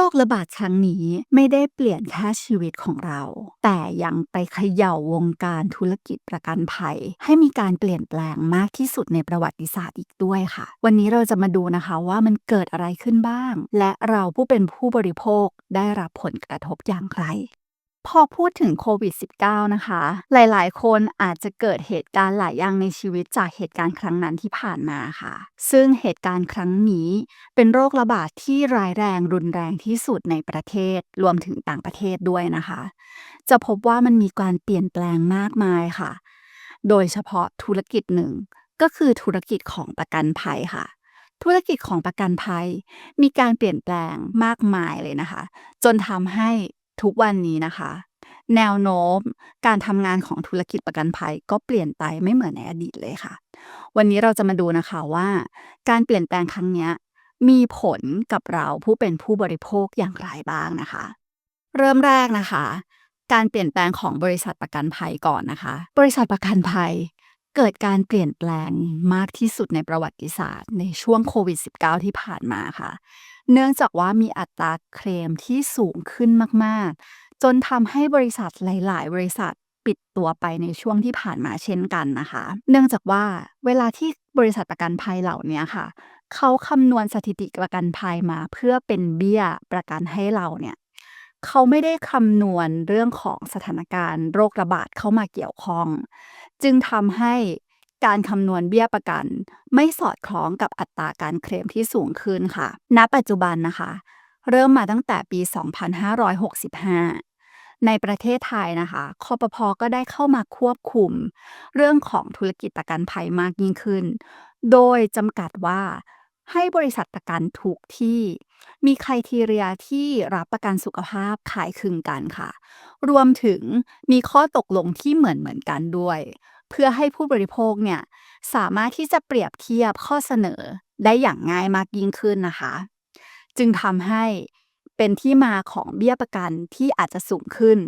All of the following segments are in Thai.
โรคระบาดครั้งนี้ไม่ได้เปลี่ยนแค่ชีวิตของเรา แต่ยังไปเขย่าวงการธุรกิจประกันภัย ให้มีการเปลี่ยนแปลงมากที่สุดในประวัติศาสตร์อีกด้วยค่ะ วันนี้เราจะมาดูนะคะว่ามันเกิดอะไรขึ้นบ้าง และเราผู้เป็นผู้บริโภคได้รับผลกระทบอย่างไร พอพูดถึงโควิด -19 นะคะ หลายๆ คนอาจจะเกิดเหตุการณ์หลายอย่างในชีวิตจากเหตุการณ์ครั้งนั้นที่ผ่านมาค่ะ ซึ่งเหตุการณ์ครั้งนี้เป็นโรคระบาดที่ร้ายแรงรุนแรงที่สุดในประเทศ รวมถึงต่างประเทศด้วยนะคะ จะพบว่ามันมีการเปลี่ยนแปลงมากมายค่ะ โดยเฉพาะธุรกิจหนึ่ง ก็คือธุรกิจของประกันภัยค่ะธุรกิจของประกันภัย มีการเปลี่ยนแปลงมากมายเลยนะคะ จนทำให้ ทุกวันนี้นะคะ แนวโน้มการทำงานของธุรกิจประกันภัยก็เปลี่ยนไปไม่เหมือนในอดีตเลยค่ะ วันนี้เราจะมาดูนะคะว่า การเปลี่ยนแปลงครั้งนี้มีผลกับเราผู้เป็นผู้บริโภคอย่างไรบ้างนะคะ เริ่มแรกนะคะ การเปลี่ยนแปลงของบริษัทประกันภัยก่อนนะคะ บริษัทประกันภัย เกิดการเปลี่ยนแปลงมากที่สุดในประวัติศาสตร์ ในช่วงโควิด -19 ที่ผ่านมาค่ะ เนื่องจากว่ามีอัตราเคลมที่สูงขึ้นมากๆ จนทำให้บริษัทหลาย ๆ บริษัทปิดตัวไปในช่วงที่ผ่านมาเช่นกันนะคะ เนื่องจากว่าเวลาที่บริษัทประกันภัยเหล่านี้ค่ะ เขาคำนวณสถิติประกันภัยมาเพื่อเป็นเบี้ยประกันให้เราเนี่ย เขาไม่ได้คำนวณเรื่องของสถานการณ์โรคระบาดเข้ามาเกี่ยวข้อง จึงทำให้การคำนวณเบี้ยประกัน ไม่สอดคล้องกับอัตราการเคลมที่สูงขึ้นค่ะ ณ ปัจจุบันนะคะ เริ่มมาตั้งแต่ปี 2565 ในประเทศไทยนะคะ คอปภก็ได้เข้ามาควบคุม เรื่องของธุรกิจประกันภัยมากยิ่งขึ้น โดยจำกัดว่าให้บริษัทประกันทุกที่ มีไครทีเรียที่รับประกันสุขภาพขายคลึงกันค่ะ รวมถึงมีข้อตกลงที่เหมือนเหมือนกันด้วย เพื่อให้ผู้บริโภคเนี่ยสามารถที่จะเปรียบเทียบข้อเสนอได้อย่างง่ายมากยิ่งขึ้นนะคะ จึงทำให้เป็นที่มาของเบี้ยประกันที่อาจจะสูงขึ้น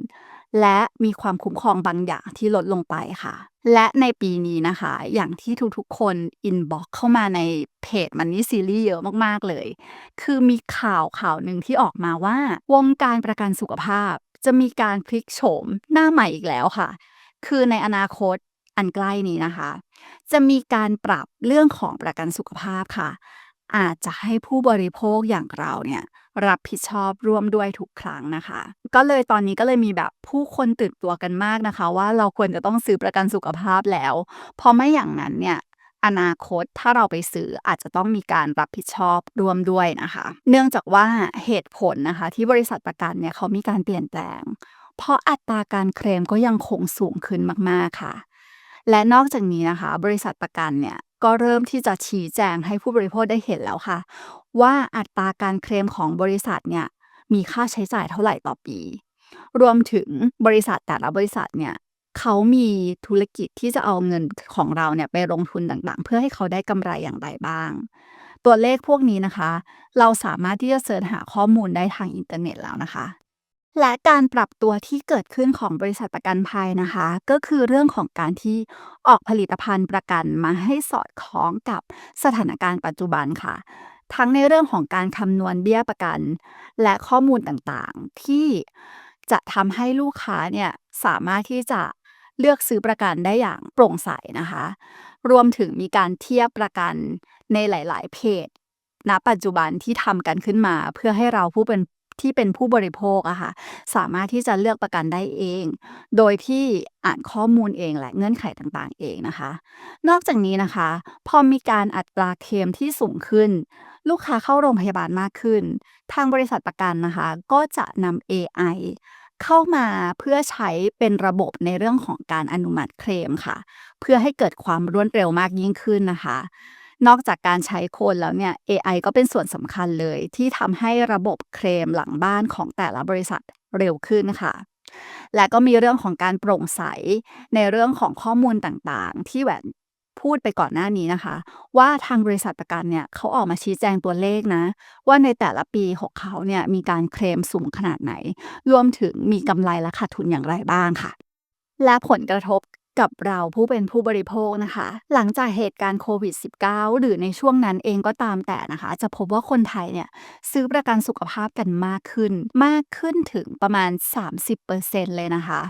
และมีความคุ้มครองบางอย่างที่ลดลงไปค่ะ และในปีนี้นะคะ อย่างที่ทุกๆคนอินบ็อกเข้ามาในเพจมันนี่ซีรีส์เยอะมากๆเลย คือมีข่าวข่าวหนึ่งที่ออกมาว่า วงการประกันสุขภาพ จะมีการพลิกโฉมหน้าใหม่อีกแล้วค่ะ คือในอนาคตอันใกล้นี้นะคะ จะมีการปรับเรื่องของประกันสุขภาพค่ะ อาจจะให้ผู้บริโภคอย่างเราเนี่ย รับผิดชอบร่วมด้วยทุกครั้งนะคะ ก็เลยตอนนี้ก็เลยมีแบบผู้คนตื่นตัวกันมากนะคะ ว่าเราควรจะต้องซื้อประกันสุขภาพแล้ว เพราะไม่อย่างนั้นเนี่ยอนาคตถ้าเราไปซื้ออาจจะต้องมีการรับผิดชอบร่วมด้วยนะคะ เนื่องจากว่าเหตุผลนะคะ ที่บริษัทประกันเนี่ยเขามีการเปลี่ยนแปลง เพราะอัตราการเคลมก็ยังคงสูงขึ้นมากๆค่ะ และนอกจากนี้นะคะ บริษัทประกันเนี่ย ก็เริ่มที่จะชี้แจงให้ผู้บริโภคได้เห็นแล้วค่ะ ว่าอัตราการเคลมของบริษัทเนี่ยมีค่าใช้จ่ายเท่าไหร่ต่อปี รวมถึงบริษัทแต่ละบริษัทเนี่ยเขามีธุรกิจที่จะเอาเงินของเราเนี่ยไปลงทุนต่างๆ เพื่อให้เขาได้กำไรอย่างไรบ้าง ตัวเลขพวกนี้นะคะ เราสามารถที่จะเสิร์ชหาข้อมูลได้ทางอินเทอร์เน็ตแล้วนะคะ และการปรับตัวที่เกิดขึ้นของบริษัทประกันภัยนะคะ ก็คือเรื่องของการที่ออกผลิตภัณฑ์ประกันมาให้สอดคล้องกับสถานการณ์ปัจจุบันค่ะ ทั้งในเรื่องของการคำนวณเบี้ยประกัน และข้อมูลต่างๆ ที่จะทำให้ลูกค้าเนี่ยสามารถที่จะเลือกซื้อประกันได้อย่างโปร่งใสนะคะ รวมถึงมีการเทียบประกันในหลาย ๆ เพจณปัจจุบันที่ทำกันขึ้นมาเพื่อให้เราผู้เป็น ที่เป็นผู้บริโภคอะค่ะสามารถที่จะเลือกประกันได้เอง โดยที่อ่านข้อมูลเองและเงื่อนไขต่างๆ เองนะคะ นอกจากนี้นะคะ พอมีการอัตราเคลมที่สูงขึ้น ลูกค้าเข้าโรงพยาบาลมากขึ้น ทางบริษัทประกันนะคะ ก็จะนำ AI เข้ามาเพื่อใช้เป็นระบบในเรื่องของการอนุมัติเคลมค่ะ เพื่อให้เกิดความรวดเร็วมากยิ่งขึ้นนะคะ นอกจากการใช้คนแล้วเนี่ย AI ก็เป็นส่วนสำคัญเลย ที่ทำให้ระบบเคลมหลังบ้านของแต่ละบริษัทเร็วขึ้นค่ะ และก็มีเรื่องของการโปร่งใสในเรื่องของข้อมูลต่างๆ ที่แหวนพูดไปก่อนหน้านี้นะคะ ว่าทางบริษัทประกันเนี่ยเขาออกมาชี้แจงตัวเลขนะ ว่าในแต่ละปีของเขาเนี่ยมีการเคลมสูงขนาดไหน รวมถึงมีกำไรและขาดทุนอย่างไรบ้างค่ะ และผลกระทบ กับเราผู้เป็นผู้บริโภคนะคะ หลังจากเหตุการณ์โควิด -19 หรือในช่วงนั้นเองก็ตามแต่นะคะ จะพบว่าคนไทยเนี่ยซื้อประกันสุขภาพกันมากขึ้น มากขึ้นถึงประมาณ 30%เลยนะคะ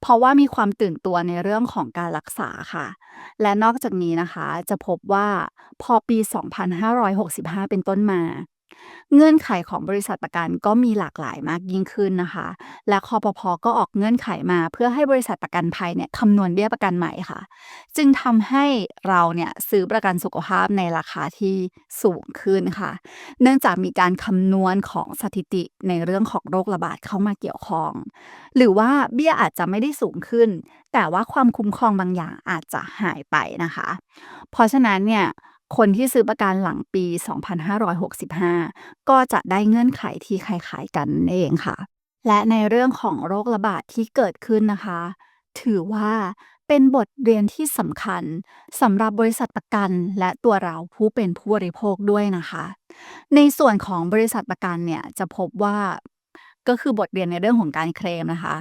เพราะว่ามีความตื่นตัวในเรื่องของการรักษาค่ะ และนอกจากนี้นะคะจะพบว่าพอปี 2565 เป็นต้นมา เงื่อนไขของบริษัทประกันก็มีหลากหลายมากยิ่งขึ้นนะคะ และคอปพก็ออกเงื่อนไขมาเพื่อให้บริษัทประกันภัยเนี่ยคำนวณเบี้ยประกันใหม่ค่ะ จึงทำให้เราเนี่ยซื้อประกันสุขภาพในราคาที่สูงขึ้นค่ะ เนื่องจากมีการคำนวณของสถิติในเรื่องของโรคระบาดเข้ามาเกี่ยวข้อง หรือว่าเบี้ยอาจจะไม่ได้สูงขึ้น แต่ว่าความคุ้มครองบางอย่างอาจจะหายไปนะคะ เพราะฉะนั้นเนี่ย คนที่ซื้อประกันหลังปี 2565 ก็จะได้เงื่อนไขที่คล้ายๆกันนั่นเองค่ะ และในเรื่องของโรคระบาดที่เกิดขึ้นนะคะ ถือว่าเป็นบทเรียนที่สำคัญสำหรับบริษัทประกันและตัวเราผู้เป็นผู้บริโภคด้วยนะคะ ในส่วนของบริษัทประกันเนี่ยจะพบว่าก็คือบทเรียนในเรื่องของการเคลมนะคะ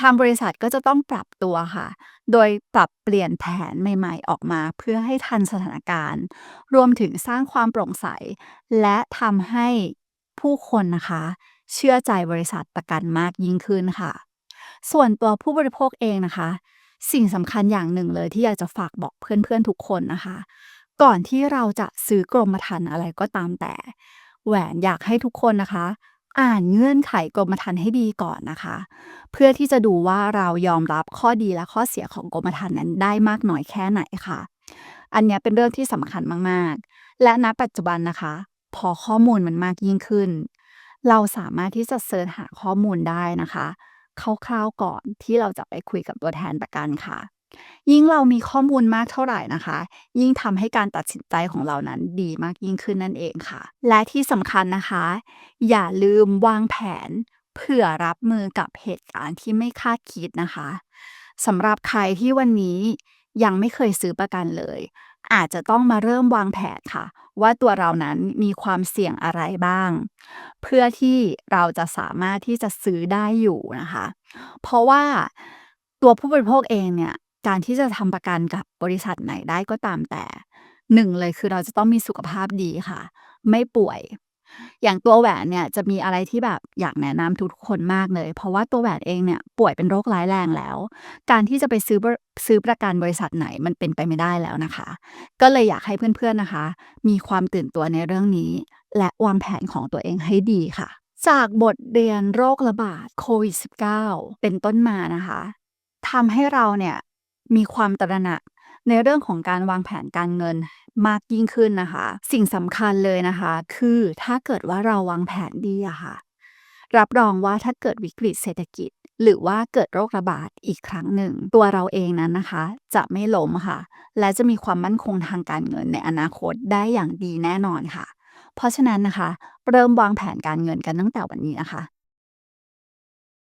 ทางบริษัทก็จะต้องปรับตัวค่ะ โดยปรับเปลี่ยนแผนใหม่ ๆ ออกมาเพื่อให้ทันสถานการณ์ รวมถึงสร้างความโปร่งใส และทำให้ผู้คนนะคะ เชื่อใจบริษัทประกันมากยิ่งขึ้นค่ะ ส่วนตัวผู้บริโภคเองนะคะ สิ่งสำคัญอย่างหนึ่งเลยที่อยากจะฝากบอกเพื่อนๆทุกคนนะคะ ก่อนที่เราจะซื้อกรมธรรม์อะไรก็ตามแต่ แหวนอยากให้ทุกคนนะคะ อ่านเงื่อนไขกรมธรรม์ให้ดีก่อนนะคะ เพื่อที่จะดูว่าเรายอมรับข้อดีและข้อเสียของกรมธรรม์นั้นได้มากน้อยแค่ไหนค่ะ อันนี้เป็นเรื่องที่สำคัญมากๆ และณปัจจุบันนะคะ พอข้อมูลมันมากยิ่งขึ้น เราสามารถที่จะเสิร์ชหาข้อมูลได้นะคะคร่าวๆก่อนที่เราจะไปคุยกับตัวแทนประกันค่ะ ยิ่งเรามีข้อมูลมากเท่าไหร่นะคะ ยิ่งทำให้การตัดสินใจของเรานั้นดีมากยิ่งขึ้นนั่นเองค่ะ และที่สำคัญนะคะ อย่าลืมวางแผนเผื่อรับมือกับเหตุการณ์ที่ไม่คาดคิดนะคะสำหรับใครที่วันนี้ยังไม่เคยซื้อประกันเลย อาจจะต้องมาเริ่มวางแผนค่ะ ว่าตัวเรานั้นมีความเสี่ยงอะไรบ้าง เพื่อที่เราจะสามารถที่จะซื้อได้อยู่นะคะ เพราะว่าตัวผู้บริโภคเองเนี่ย การที่จะทำประกันกับบริษัทไหนได้ก็ตามแต่หนึ่งเลยคือเราจะต้องมีสุขภาพดีค่ะ ไม่ป่วย อย่างตัวแหวนเนี่ยจะมีอะไรที่แบบอยากแนะนำทุกคนมากเลย เพราะว่าตัวแหวนเองเนี่ยป่วยเป็นโรคร้ายแรงแล้ว การที่จะไปซื้อซื้อประกันบริษัทไหนมันเป็นไปไม่ได้แล้วนะคะ ก็เลยอยากให้เพื่อนๆนะคะ มีความตื่นตัวในเรื่องนี้ และวางแผนของตัวเองให้ดีค่ะ จากบทเรียนโรคระบาดโควิด -19 เป็นต้นมานะคะทำให้เราเนี่ย มีความตระหนักในเรื่องของการวางแผนการเงินมากยิ่งขึ้นนะคะ สิ่งสำคัญเลยนะคะ คือถ้าเกิดว่าเราวางแผนดีอะค่ะ รับรองว่าถ้าเกิดวิกฤตเศรษฐกิจ หรือว่าเกิดโรคระบาดอีกครั้งหนึ่ง ตัวเราเองนั้นนะคะ จะไม่ล้มค่ะ และจะมีความมั่นคงทางการเงินในอนาคตได้อย่างดีแน่นอนค่ะ เพราะฉะนั้นนะคะ เริ่มวางแผนการเงินกันตั้งแต่วันนี้นะคะ